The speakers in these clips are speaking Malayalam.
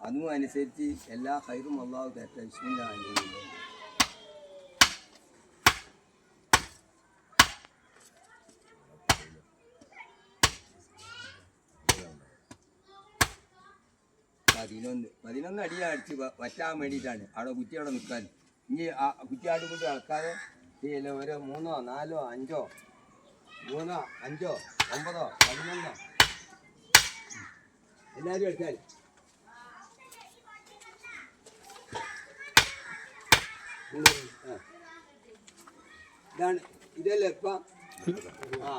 അതും അനുസരിച്ച് എല്ലാ ഹൈറും അള്ളാഹു തരട്ടെ പതിനൊന്ന് പതിനൊന്ന് അടി അടിച്ച് വറ്റാൻ വേണ്ടിയിട്ടാണ്. അവിടെ കുറ്റി അവിടെ നിൽക്കാൻ. ഇനി ആ കുറ്റിയാട്ട് കൊണ്ട് ആൾക്കാരെ ചെയ്യല്ലോ ഒരു മൂന്നോ നാലോ അഞ്ചോ മൂന്നോ അഞ്ചോ ഒമ്പതോ പതിനൊന്നോ. എല്ലാവരും എടുത്താൽ ഇതാണ് ഇതല്ലേ ഇപ്പ? ആ.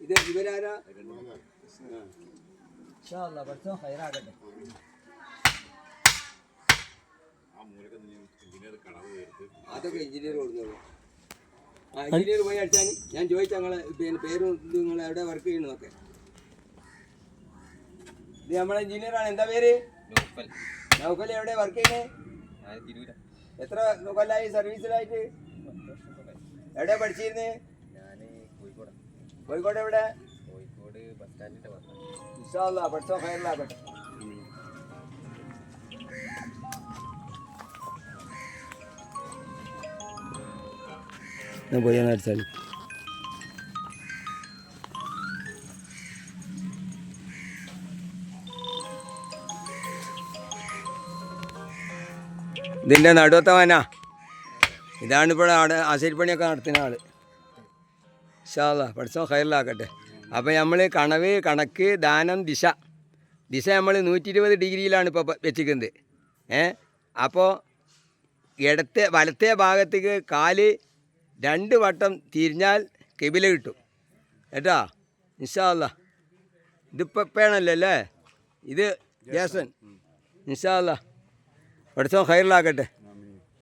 ഇത് ഇവരാരാ? പഠിച്ചോ ഹൈറാകട്ടെ. അതൊക്കെ എഞ്ചിനീയർ കൊടുത്തോളൂ. ആ എഞ്ചിനീയർ പോയി അടിച്ചാൽ ഞാൻ ചോദിച്ചാൽ നിങ്ങളെ പിന്നെ പേരും നിങ്ങൾ എവിടെ വർക്ക് ചെയ്യണമെന്നൊക്കെ ഇത് നമ്മളെ എഞ്ചിനീയറാണ് എന്താ പേര്? നൗഫൽ. എവിടെ വർക്ക് ചെയ്യണേ തിരൂര എത്ര കൊല്ലായി സർവീസിലായിട്ട്? എവിടെ പഠിച്ചിരുന്നേ? കോഴിക്കോട്. എവിടെ? കോഴിക്കോട് ബസ് സ്റ്റാൻഡിന്റെ ഇൻഷാല്ലാ പഠിച്ചോ ഹൈറിലാകട്ടെ ഞാൻ പോയി അടിച്ചാൽ ഇതിന്റെ നടുവത്തെ വന. ഇതാണ് ഇപ്പോൾ അവിടെ ആശരിപ്പണിയൊക്കെ നടത്തുന്ന ആൾ. ഷാല പഠിച്ചോ ഹൈറിലാക്കട്ടെ. അപ്പോൾ നമ്മൾ കണവ് കണക്ക് ദാനം ദിശ. ദിശ നമ്മൾ നൂറ്റി ഇരുപത് ഡിഗ്രിയിലാണ് ഇപ്പോൾ വെച്ചിരിക്കുന്നത്. ഏ? അപ്പോൾ ഇടത്തെ വലത്തെ ഭാഗത്തേക്ക് കാൽ രണ്ട് വട്ടം തിരിഞ്ഞാൽ കെബില കിട്ടും. കേട്ടോ? നിഷാല ഇതിപ്പോൾ പേണല്ലോ അല്ലേ? ഇത് ജേസൻ ഇൻഷാല്ല പഠിച്ചോ ഹൈറിലാക്കട്ടെ